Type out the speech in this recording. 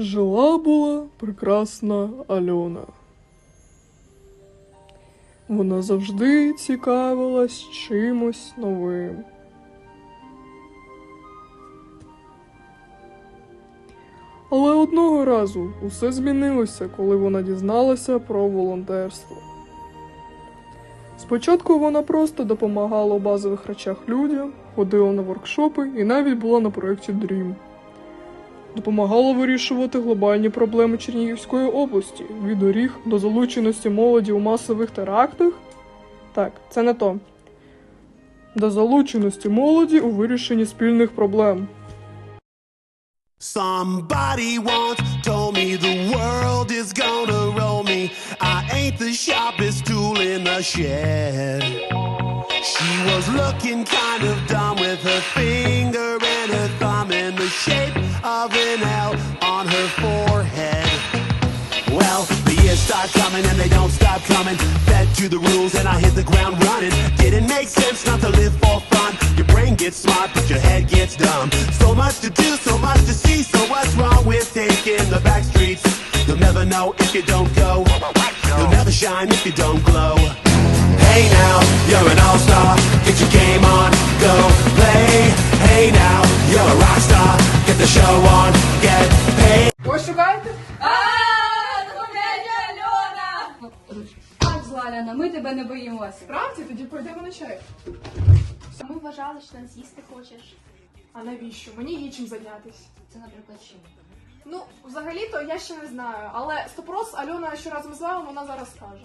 Жила була прекрасна Альона. Вона завжди цікавилась чимось новим. Але одного разу усе змінилося, коли вона дізналася про волонтерство. Спочатку вона просто допомагала у базових речах людям, ходила на воркшопи і навіть була на проєкті Dream. Допомагала вирішувати глобальні проблеми Чернігівської області від доріг до залученості молоді у масових терактах. Так, це не то. До залученості молоді у вирішенні спільних проблем. Somebody once told me the world is gonna roll me. I ain't the sharpest tool in the shed. She was looking kind of dumb with her finger and her thumb in the shape of an L on her forehead. Well, the years start coming and they don't stop coming. Fed to the rules and I hit the ground running. Didn't make sense not to live for fun. Your brain gets smart, but your head gets dumb. So much to do, so much to see. So what's wrong with taking the back streets? You'll never know if you don't go. You'll never shine if you don't glow. Hey now, you're an all-star. Get your game on, go The get paid. Ось шукаєте? Так, Злаляна, ми тебе не боїмося. Справді, тоді пойдемо на чай. Ми вважали, що нас їсти хочеш. А навіщо? Мені є чим зайнятися. Це, наприклад, чим? Ну, взагалі-то я ще не знаю, але стопрос Альона, що разом з вами, вона зараз скаже.